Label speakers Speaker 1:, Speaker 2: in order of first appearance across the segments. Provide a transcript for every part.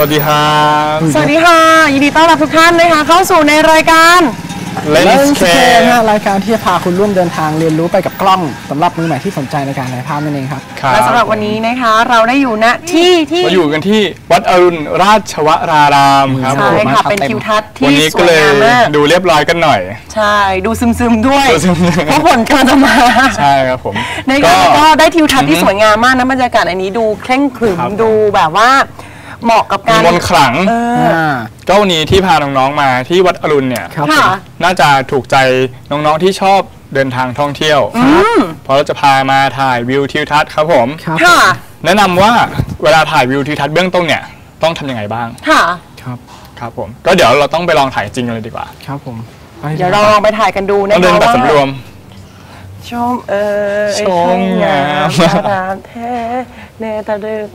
Speaker 1: วัสดีครับ
Speaker 2: สวัสดีค่ะ ยินดีต้อนรับทุกท่านนะคะเข้าสู่ในรายการ
Speaker 1: เลน
Speaker 3: เล่น
Speaker 1: ส์
Speaker 3: ส
Speaker 1: เค
Speaker 3: เคนะฮะรายการที่จะพาคุณร่วมเดินทางเรียนรู้ไปกับกล้องสำหรับมือใหม่ที่สนใจในการถ่ายภาพนั่นเองครับ
Speaker 1: ครับ
Speaker 2: และสำหรับวันนี้นะคะ เราได้อยู่ณที่ที่
Speaker 1: มาอยู่กันที่วัดอรุณราชวรารามครับ
Speaker 2: ใช่
Speaker 1: ผม
Speaker 2: ค่ะ
Speaker 3: มา
Speaker 2: เป็น
Speaker 3: เต็ม
Speaker 2: ทิวทัศน์
Speaker 1: วัน
Speaker 2: ที่
Speaker 1: นี้
Speaker 2: ส
Speaker 1: ก็
Speaker 2: วย
Speaker 1: เลย
Speaker 2: งามมาก
Speaker 1: ดูเรียบร้อยกันหน่อย
Speaker 2: ใช่ ดูซึมๆด้วย
Speaker 1: ดูซึมๆ
Speaker 2: เพราะฝนกำลังจะมา
Speaker 1: ใช่ครับผม
Speaker 2: ในการก็ได้ทิวทัศน์ที่สวยงามมากนะบรรยากาศอันนี้ดูเคร่งขรึม
Speaker 1: ครับ
Speaker 2: ดูแบบว่า เหมาะกับ
Speaker 1: มี
Speaker 2: การ
Speaker 1: มนต์ขลัง
Speaker 2: เออ
Speaker 3: อ่า
Speaker 1: ก็วันนี้ที่พาน้องๆมาที่วัดอรุณเนี่ย
Speaker 3: ครับ
Speaker 2: ค่ะ
Speaker 1: น่าจะถูกใจน้องๆที่ชอบเดินทางท่องเที่ยวเพราะเราจะพามาถ่ายวิวทิวทัศน์ครับผม
Speaker 3: ครับ
Speaker 2: ค่ะ
Speaker 1: แนะนำว่าเวลาถ่ายวิวทิวทัศน์เบื้องต้นเนี่ยต้องทำยังไงบ้าง
Speaker 2: ค่ะ
Speaker 3: ครับ
Speaker 1: ครับผมก็เดี๋ยวเราต้องไปลองถ่ายจริงกันเลยดีกว่า
Speaker 3: ครับผมไป
Speaker 2: เดี๋ยวเราลองไปถ่ายกันดู
Speaker 1: ต้
Speaker 2: นะ
Speaker 1: องเดิน
Speaker 2: คะ
Speaker 1: แบบ
Speaker 2: ว่า
Speaker 1: สำรวม
Speaker 2: ชมเออ
Speaker 1: ชมงาม
Speaker 2: พระรามแท้เนตรดึง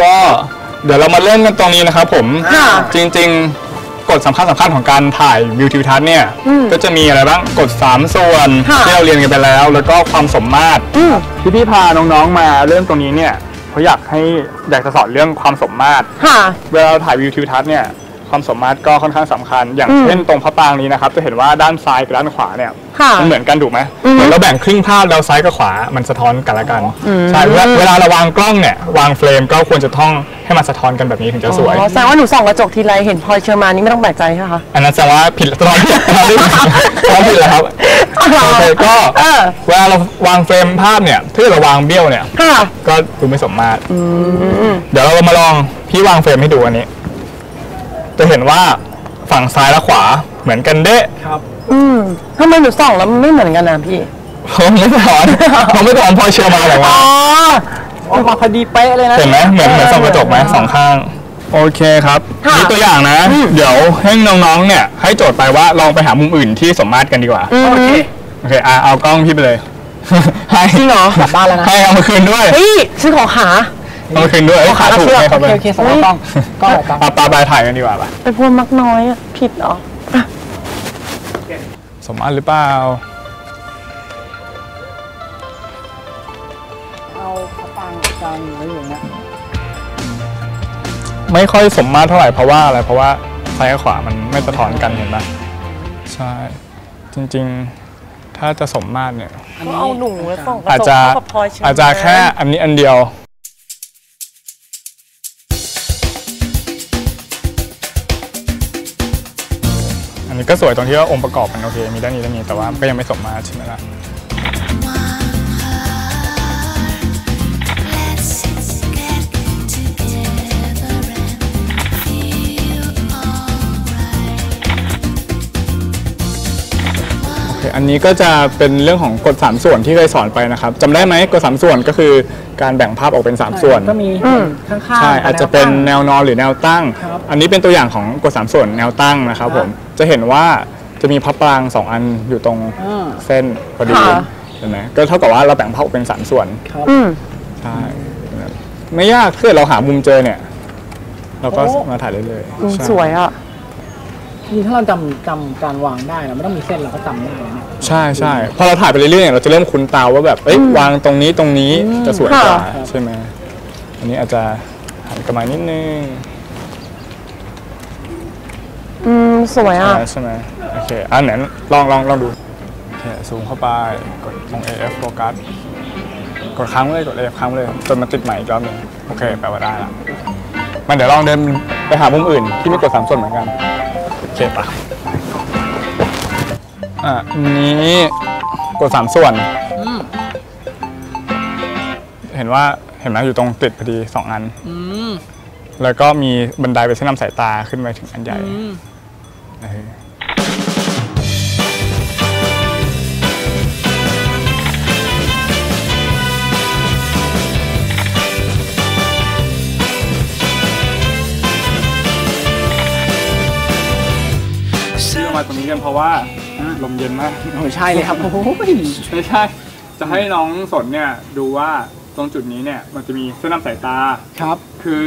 Speaker 1: ก็เดี๋ยวเรามาเริ่มกันตรงนี้นะครับผม
Speaker 2: ค่ะ
Speaker 1: จริง ๆ กฎสำคัญสำคัญของการถ่ายวิวทิวทัศน์เนี่ยก็จะมีอะไรบ้างกฎ3ส่วน
Speaker 2: ค่ะ
Speaker 1: ที่เราเรียนกันไปแล้ว แล้วก็ความสมมาตรที่พี่พาน้องๆมาเริ่มตรงนี้เนี่ยเขาอยากให้อยากจะสอนเรื่องความสมมาตร
Speaker 2: ค่ะ
Speaker 1: เวลาเราถ่ายวิวทิวทัศน์เนี่ย ความสมมาตรก็ค่อนข้างสำคัญ อย่าง
Speaker 2: อืม
Speaker 1: เช่นตรงพระปรางนี้นะครับ จะเห็นว่าด้านซ้ายกับด้านขวาเนี่ย
Speaker 2: ค่ะ
Speaker 1: มันเหมือนกันถูกไหม
Speaker 2: อือฮึ
Speaker 1: เหมือนเราแบ่งครึ่งภาพเราซ้ายกับขวามันสะท้อนกันละกันใช่เวลาเวลาเราวางกล้องเนี่ยวางเฟรมก็ควรจะต้องให้มันสะท้อนกันแบบนี้ถึงจะสวย
Speaker 2: อ๋อแสดงว่าหนูส่องกระจกทีไรเห็นพลอยเชอร์มานนี่ไม่ต้องแปลกใจใช่ไหมคะ
Speaker 1: อันนั้นแสดงว่าผิดสะท้อนผิดสะท้อนผิดสะท้อนผิดแล้วครับโอเคก็
Speaker 2: เออ
Speaker 1: เวลาเราวางเฟรมภาพเนี่ยถ้าเราวางเบี้ยวเนี่ย
Speaker 2: ค่ะ
Speaker 1: ก็ดูไม่สมมาตรเดี๋ยวเรามาลองพี่วางเฟรมให้ดูอันนี้ จะเห็นว่าฝั่งซ้ายและขวาเหมือนกันเด้
Speaker 3: ครับ
Speaker 2: อืมทำไมหนูส่องแล้วมันไม่เหมือนกันนะพี่
Speaker 1: ผมไม่สอนผมไม่สอนพอเชื่อมาหรอกว่า
Speaker 2: อ๋อ
Speaker 3: ออกมาพอดีเป๊ะเลยนะ
Speaker 1: เห็นไหมเหมือนเหมือนส่องกระจกไหมสองข้าง โอเคครับ
Speaker 2: ค่ะ
Speaker 1: นี่ตัวอย่างนะ เดี๋ยวให้น้องๆเนี่ย ให้โจทย์ไปว่าลองไปหามุมอื่นที่สมมาตรกันดีกว่า
Speaker 2: อืม
Speaker 1: โอเคอะเอากล้องพี่ไปเลยให้
Speaker 2: จริงเหรอ
Speaker 3: กลับบ้านแล้วนะ
Speaker 1: ให้เอามาคืนด้วย
Speaker 2: เฮ้ยซื้อของขา
Speaker 1: เอามาคืนด้วยเอ้ยขาถูกให้เขา
Speaker 3: โอ
Speaker 1: ไป
Speaker 3: เคโอเคสำหรับกล้องกล้องกล้อง
Speaker 1: เอาปลาใบถ่ายกันดีกว่าปะ
Speaker 2: เป็นพวกมักน้อยอะผิดเหรอ
Speaker 1: สมมาตรหรือเปล่า
Speaker 3: เอาพระปรางจานไว้อย่างเงี้ย
Speaker 1: ไม่ค่อยสมมาตรเท่าไหร่เพราะว่าอะไรเพราะว่าซ้ายกับขวามันไม่สะท้อนกันเห็นปะใช่จริง ๆ ถ้าจะสมมาตรเนี่ย
Speaker 2: ก็เอาหนูแล้วส่องกระ
Speaker 1: อาจ
Speaker 2: จก
Speaker 1: จะ
Speaker 2: เข้ากับพลอยเชอร์มน
Speaker 1: อาจจะแค่อันนี้อันเดียว มันนี้ก็สวยตรงที่ว่าองค์ประกอบมันโอเค มีด้านนี้ด้านนี้แต่ว่าก็ยังไม่สมมาตรใช่ไหมล่ะ อเคอันนี้ก็จะเป็นเรื่องของกฎสามส่วนที่เคยสอนไปนะครับจำได้ไหมกฎสามส่วนก็คือการแบ่งภาพออกเป็นสามส่วน
Speaker 3: ก็มีข้างๆ
Speaker 1: ใช่อาจจะเป็นแนวนอนหรือแนวตั้ง
Speaker 3: ครับ
Speaker 1: อันนี้เป็นตัวอย่างของกฎสามส่วนแนวตั้งนะครับผมจะเห็นว่าจะมีพับปรางสองอันอยู่ตรง
Speaker 3: อ่า
Speaker 1: เส้นพอดี
Speaker 2: ค่ะ
Speaker 1: เห็นไหมก็เท่ากับว่าเราแบ่งภาพออกเป็นสามส่วน
Speaker 3: ครับ
Speaker 2: อืม
Speaker 1: ใช่ไม่ยากถ้าเกิดเราหามุมเจอเนี่ย เราก็
Speaker 3: โอ้
Speaker 1: มาถ่ายได้เลย
Speaker 2: อืม
Speaker 1: ใช่
Speaker 2: สวยอะ
Speaker 3: ทีนี้ถ้าเราจำจำการวางได้เราไม่ต้องมีเส้นเราก็จำได้นะ
Speaker 1: ใช่ใช่พอเราถ่ายไปเรื่อยๆเนี่ยเราจะเริ่มคุ้นตาว่าแบบเอ้ยวางตรงนี้ตรงนี้จะสวยกว่า
Speaker 2: ค่ะ
Speaker 1: ใช่ไหมอันนี้อาจจะหันกลับมานิดนึง
Speaker 2: อืมสวยอะ
Speaker 1: ใช่ใช่ไหมโอเคอันไหนลองลองลองดูโอเคซูมเข้าไปกดตรง AF โฟกัสกดค้างไว้เลยกด AF ค้างไว้เลยจนมันติดใหม่อีกรอบหนึงโอเคแปลว่าได้ละมันเดี๋ยวลองเดินไปหามุมอื่นที่ไม่กดสามส่วนเหมือนกัน โอเคปะอะอันนี้กดสามส่วนเห็นว่าเห็นไหมอยู่ตรงติดพอดีสองอันแล้วก็มีบันไดไปเส้นนำสายตาขึ้นไปถึงอันใหญ่เออ กันเพราะว่าลมเย็นมาก
Speaker 3: โอ้ใช่เลยครับโอ้ย
Speaker 1: ไม่ใช่ จะให้น้องสนเนี่ยดูว่าตรงจุดนี้เนี่ยมันจะมีเส้นนำสายตา
Speaker 3: ครับ
Speaker 1: คือ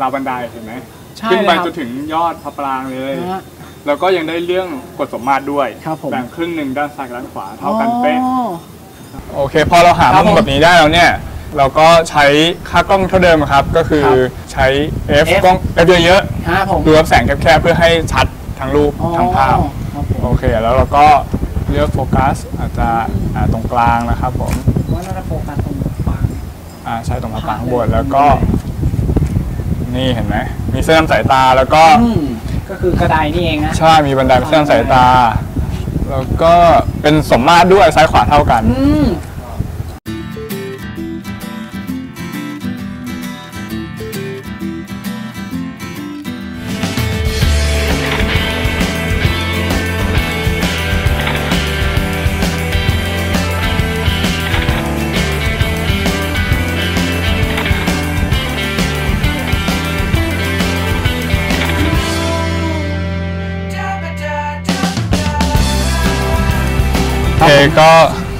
Speaker 1: ราวบันไดเห็นไหม
Speaker 3: ใช่
Speaker 1: ขึ้นไป
Speaker 3: เลยครับ
Speaker 1: จนถึงยอดพระปรางเลย
Speaker 3: นะฮะ
Speaker 1: แล้วก็ยังได้เรื่องกฎสมมาตรด้วย
Speaker 3: ครับผม
Speaker 1: แบ่งครึ่งหนึ่งด้านซ้ายกับด้านขวาเท่ากันเป๊ะ
Speaker 3: อ๋อ
Speaker 1: โอเค พอเราหา
Speaker 3: ครับ
Speaker 1: มุม
Speaker 3: ผม
Speaker 1: แบบนี้ได้แล้วเนี่ย เราก็ใช้ค่ากล้องเท่าเดิมครับ ก็คือ
Speaker 3: ครับ
Speaker 1: ใช้ f
Speaker 3: F
Speaker 1: กล้อง f เยอะ
Speaker 3: ฮะผม
Speaker 1: ๆดูรับแสงแคบๆเพื่อให้ชัด ทั้งรูป
Speaker 3: อ๋อ
Speaker 1: ทั้งภาพ
Speaker 3: ครับผม
Speaker 1: โอเค แล้วเราก็เลือกโฟกัสอาจจะอ่าตรงกลางนะครับผม
Speaker 3: ว่าเราจะโฟกัสตรงฝาง
Speaker 1: อ่าใช่ตรงกลาง
Speaker 3: ภาพ
Speaker 1: ข้างบน
Speaker 3: เลย
Speaker 1: แล้วก็นี่เห็นไหมมีเส้นนำสายตาแล้วก็
Speaker 3: อืมก็คือกระไดนี่เองนะ
Speaker 1: ใช่ มีบันไดเป็นเส้นนำสายตา แล้วก็เป็นสมมาตรด้วยซ้ายขวาเท่ากัน
Speaker 3: อืม
Speaker 1: โอเคก็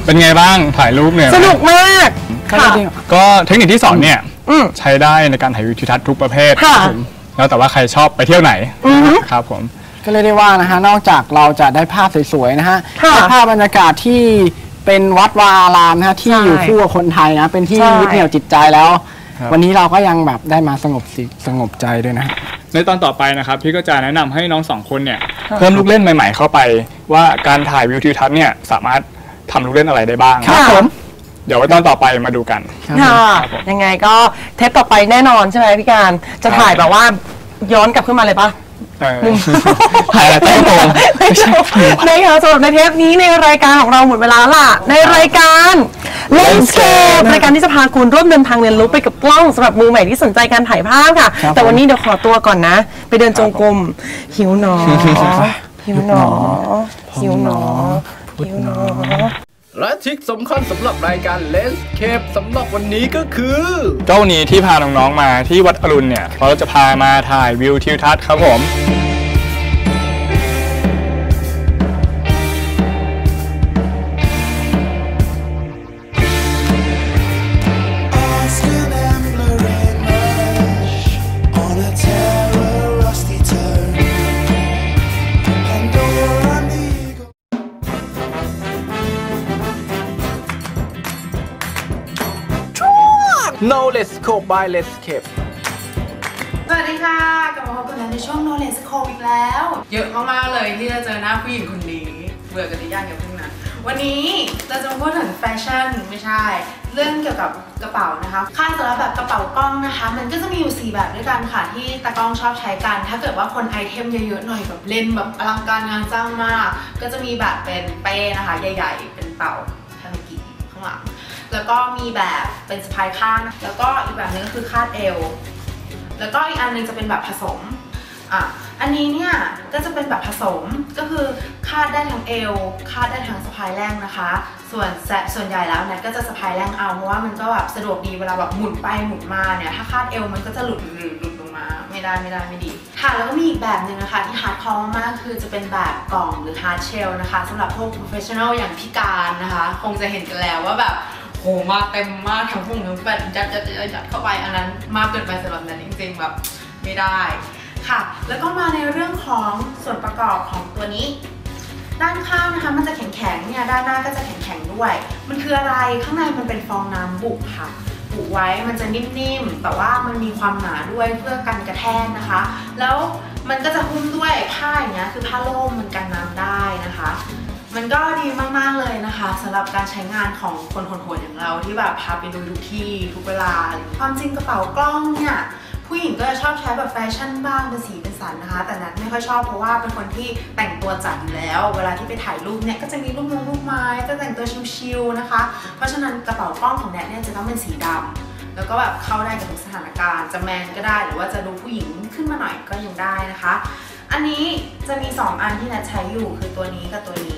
Speaker 1: เป็นไงบ้างถ่ายรูปเนี่ย
Speaker 2: สนุกมาก
Speaker 3: ก็
Speaker 2: ค่ะ
Speaker 3: จริง
Speaker 1: ก็เทคนิคที่สอนเนี่ย
Speaker 2: อืม
Speaker 1: ใช้ได้ในการถ่ายวิวทิวทัศน์ทุกประเภท
Speaker 2: ค่ะ
Speaker 1: ครับผมแล้วแต่ว่าใครชอบไปเที่ยวไหน
Speaker 2: อือฮึ
Speaker 1: ครับผม
Speaker 3: ก็เรียกได้ว่านะฮะนอกจากเราจะได้ภาพสวยๆนะฮะ
Speaker 2: ค่ะ
Speaker 3: ได้ภาพบรรยากาศที่เป็นวัดวาอารามนะฮะที่
Speaker 2: ใช่
Speaker 3: อยู่คู่กับคนไทยนะเป็นที่
Speaker 2: ใช่
Speaker 3: ยึดเหนี่ยวจิตใจแล้ว
Speaker 1: ครับ
Speaker 3: วันนี้เราก็ยังแบบได้มาสงบสิสงบใจด้วยนะ
Speaker 1: ในตอนต่อไปนะครับพี่ก็จะแนะนำให้น้องสองคนเนี่ยเพิ่มลูกเล่นใหม่ ๆ เข้าไป ว่าการถ่ายวิวทิวทัศน์เนี่ยสามารถทำลูกเล่นอะไรได้บ้าง
Speaker 3: ครับผม
Speaker 1: เดี๋ยวไว้ตอนต่อไปมาดูกัน
Speaker 2: ค่ะ
Speaker 1: ครับผม
Speaker 2: ยังไงก็เทปต่อไปแน่นอนใช่ไหมพี่การจะถ่ายแบบว่าย้อนกลับขึ้นมาเลยปะ
Speaker 1: เออถ่ายอะไรใต้โปร่ง
Speaker 2: ไม่ใช่นะคะสำหรับในเทปนี้ในรายการของเราหมดเวลาแล้วล่ะในรายการ Landscape รายการที่จะพาคุณร่วมเดินทางเรียนรู้ไปกับกล้องสำหรับมือใหม่ที่สนใจการถ่ายภาพค่ะ
Speaker 3: ครับ
Speaker 2: แต่วันนี้เดี๋ยวขอตัวก่อนนะ ไปเดินจงกรมหิวหนอหิวหนอหิวหนอหิวหนอ
Speaker 4: และทริคสำคัญสำหรับรายการ Landscape สำหรับวันนี้ก็คือ
Speaker 1: เจ้าวันนี้ที่พาน้องๆมาที่วัดอรุณเนี่ยเพราะเราจะพามาถ่ายวิวทิวทัศน์ครับผม
Speaker 4: Knowledge Scope by Landscape
Speaker 5: สวัสดีค่ะกลับมาพบกันแล้วในช่วง Knowledge Scope อีกแล้ว เยอะมากๆเลยที่จะเจอหน้าผู้หญิงคนนี้ เบื่อกันหรือยังอย่าเพิ่งนะ วันนี้เราจะมาพูดถึงแฟชั่นไม่ใช่ เรื่องเกี่ยวกับกระเป๋านะคะ ค่าสำหรับแบบกระเป๋ากล้องนะคะ มันก็จะมีอยู่ 4 แบบด้วยกันค่ะ ที่ตากล้องชอบใช้กัน ถ้าเกิดว่าคนไอเทมเยอะๆหน่อยแบบเล่นแบบอลังการงานจ้างมาก ก็จะมีแบบเป็นเป้นะคะ ใหญ่ ๆ เป็นเป่า แล้วก็มีแบบเป็นสะพายข้าง แล้วก็อีกแบบหนึงก็คือคาดเอว แล้วก็อีกอันหนึงจะเป็นแบบผสมอะอันนี้เนี่ยก็จะเป็นแบบผสมก็คือคาดได้ทั้งเอวคาดได้ทั้งสะพายแรงนะคะ ส่วนส่วนใหญ่แล้วเนี่ยก็จะสะพายแรงเอาเพราะว่ามันก็แบบสะดวกดีเวลาแบบหมุนไปหมุนมาเนี่ยถ้าคาดเอวมันก็จะหลุดหลุดหลุดลงมา ไม่ได้ไม่ได้ไม่ดีค่ะแล้วก็มีอีกแบบหนึ่งนะคะที่ฮาร์ดคอร์มากคือจะเป็นแบบกล่องหรือฮาร์ดเชลนะคะสำหรับพวก professional อย่างพี่การนะคะ คงจะเห็นกันแล้วว่าแบบ โหมาเต็มมากทั้งพุงทั้งแบนยัดยัดยัดยัดเข้าไปอันนั้นมากเกินไปสำหรับนั้นจริงๆแบบไม่ได้ค่ะ แล้วก็มาในเรื่องของส่วนประกอบของตัวนี้ ด้านข้างนะคะมันจะแข็งๆเนี่ยด้านหน้าก็จะแข็งๆด้วย มันคืออะไรข้างในมันเป็นฟองน้ำบุกค่ะบุกไว้มันจะนิ่มๆ แต่ว่ามันมีความหนาด้วยเพื่อกันกระแทกนะคะ แล้วมันก็จะหุ้มด้วยผ้าอย่างเงี้ยคือผ้าโล่มมันกันน้ำได้นะคะ มันก็ดีมากๆเลยนะคะสำหรับการใช้งานของคนโหดๆอย่างเราที่แบบพาไปดูทุกที่ทุกเวลา ความจริงกระเป๋ากล้องเนี่ยผู้หญิงก็จะชอบใช้แบบแฟชั่นบ้างเป็นสีเป็นสันนะคะ แต่นัทไม่ค่อยชอบเพราะว่าเป็นคนที่แต่งตัวจัดอยู่แล้ว เวลาที่ไปถ่ายรูปเนี่ยก็จะมีรูปมงรูปไม้ก็แต่งตัวชิลๆนะคะ เพราะฉะนั้นกระเป๋ากล้องของแนทเนี่ยจะต้องเป็นสีดำแล้วก็แบบเข้าได้กับทุกสถานการณ์ จะแมนก็ได้หรือว่าจะดูผู้หญิงขึ้นมาหน่อยก็ยังได้นะคะ อันนี้จะมี 2 อันที่นัทใช้อยู่คือตัวนี้กับตัวนี้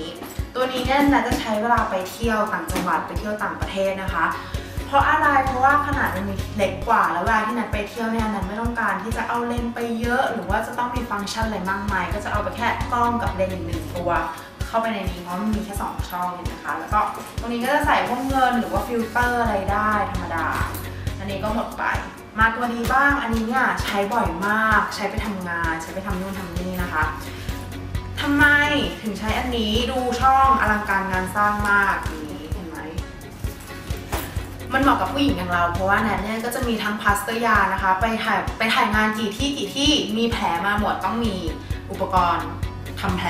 Speaker 5: ตัวนี้เนี่ยนัทจะใช้เวลาไปเที่ยวต่างจังหวัดไปเที่ยวต่างประเทศนะคะ เพราะอะไรเพราะว่าขนาดมันมีเล็กกว่าแล้วเวลาที่นัดไปเที่ยวเนี่ยนัดไม่ต้องการที่จะเอาเลนส์ไปเยอะ หรือว่าจะต้องมีฟังก์ชันอะไรมากมาย ก็จะเอาไปแค่กล้องกับเลนส์อีกหนึ่งตัวเข้าไปในนี้เพราะมันมีแค่สองช่องเห็นนะคะ แล้วก็ตรงนี้ก็จะใส่พวกเงินหรือว่าฟิลเตอร์อะไรได้ธรรมดา อันนี้ก็หมดไป มาตัวนี้บ้าง อันนี้เนี่ยใช้บ่อยมาก ใช้ไปทำงาน ใช้ไปทำนู่นทำนี่นะคะ ทำไมถึงใช้อันนี้ดูช่องอลังการงานสร้างมากนี้เห็นไหมมันเหมาะกับผู้หญิงอย่างเรา เพราะว่าแนทเนี่ยก็จะมีทั้งพลาสเตอร์ยานะคะ ไปถ่ายไปถ่ายงานกี่ที่กี่ที่มีแผลมาหมดต้องมีอุปกรณ์ทำแผล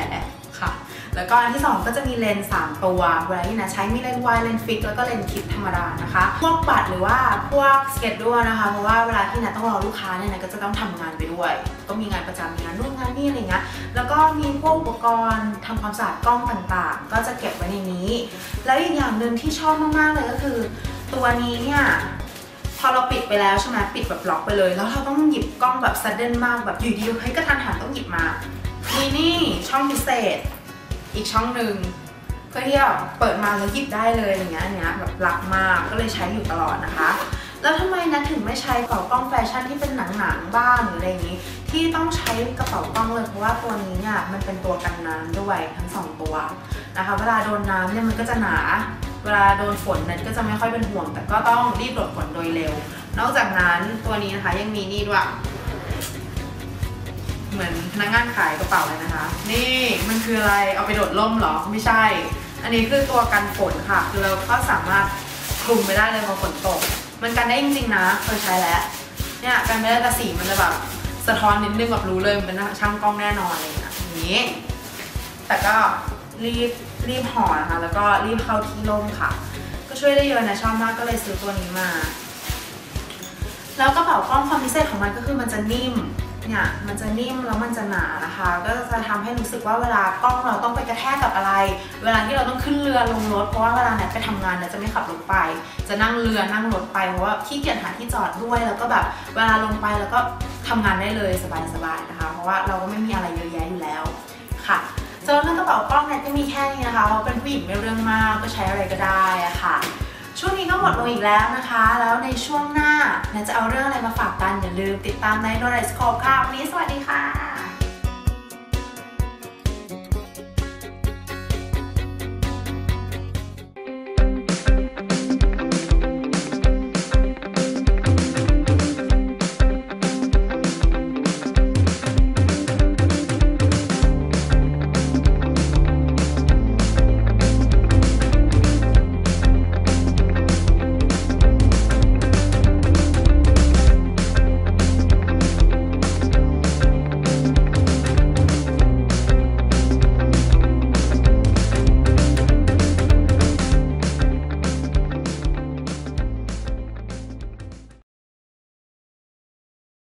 Speaker 5: ค่ะ แล้วก็อันที่ 2 ก็จะมีเลนส์3ตัวเวลาที่นะใช้มีเลนส์วายเลนส์ฟิกแล้วก็เลนส์คิดธรรมดานะคะ พวกบัตรหรือว่าพวกสเก็ตด้วยนะคะ เพราะว่าเวลาที่นะต้องรอลูกค้าเนี่ยนะก็จะต้องทำงานไปด้วย ก็มีงานประจำมีงานนู่นงานนี่อะไรเงี้ยแล้วก็มีพวกอุปกรณ์ทำความสะอาดกล้องต่างๆ ก็จะเก็บไว้ในนี้ แล้วอีกอย่างหนึ่งที่ชอบมากๆเลยก็คือ ตัวนี้เนี่ยพอเราปิดไปแล้วใช่ไหมปิดแบบล็อกไปเลย แล้วเราต้องหยิบกล้องแบบซัดเดนมากแบบอยู่ดีๆเฮ้ยกระทันหันต้องหยิบมามีนี่ช่องพิเศษ อีกช่องหนึ่งเพื่อที่จะเปิดมาแล้วหยิบได้เลยอย่างเงี้ยอันเนี้ยแบบรักมากก็เลยใช้อยู่ตลอดนะคะ แล้วทำไมนะถึงไม่ใช้กระเป๋ากล้องแฟชั่นที่เป็นหนังๆบ้างหรืออะไรอย่างนี้ ที่ต้องใช้กระเป๋ากล้องเลยเพราะว่าตัวนี้เนี่ยมันเป็นตัวกันน้ำด้วยทั้งสองตัวนะคะเวลาโดนน้ำเนี่ยมันก็จะหนา เวลาโดนฝนนั้นก็จะไม่ค่อยเป็นห่วง แต่ก็ต้องรีบหลบฝนโดยเร็ว นอกจากนั้นตัวนี้นะคะยังมีนี่ด้วยเหมือนพนักงานขายกระเป๋าเลยนะคะ นี่มันคืออะไรเอาไปโดดร่มเหรอไม่ใช่ อันนี้คือตัวกันฝนค่ะ คือเราก็สามารถคลุมไปได้เลยพอฝนตก มันกันได้จริงๆนะเคยใช้แล้วเนี่ยกันไม่ได้แต่สีมันจะแบบสะท้อนนิดนึงแบบรู้เลยมันเป็นช่างกล้องแน่นอนเลยนะอย่างนี้ แต่ก็รีบรีบห่อนะคะ แล้วก็รีบเข้าที่ร่มค่ะ ก็ช่วยได้เยอะนะชอบมากก็เลยซื้อตัวนี้มา แล้วกระเป๋ากล้องความพิเศษของมันก็คือมันจะนิ่ม เนี่ยมันจะนิ่มแล้วมันจะหนานะคะ ก็จะทำให้รู้สึกว่าเวลากล้องเราต้องไปกระแทกกับอะไร เวลาที่เราต้องขึ้นเรือลงรถเพราะว่าเวลาแนทไปทำงานเนี่ยจะไม่ขับรถไป จะนั่งเรือนั่งรถไปเพราะว่าขี้เกียจหาที่จอดด้วย แล้วก็แบบเวลาลงไปแล้วก็ทำงานได้เลยสบายๆนะคะ เพราะว่าเราก็ไม่มีอะไรเยอะแยะอยู่แล้วค่ะสำหรับเรื่องกระเป๋ากล้องเนี่ยก็มีแค่นี้นะคะเพราะเป็นผู้หญิงไม่เรื่องมากก็ใช้อะไรก็ได้อะค่ะ ช่วงนี้ก็หมดลงอีกแล้วนะคะ แล้วในช่วงหน้าแนทจะเอาเรื่องอะไรมาฝากกันอย่าลืมติดตามใน n o r i s c o p e ค่ะวันนี้สวัสดีค่ะ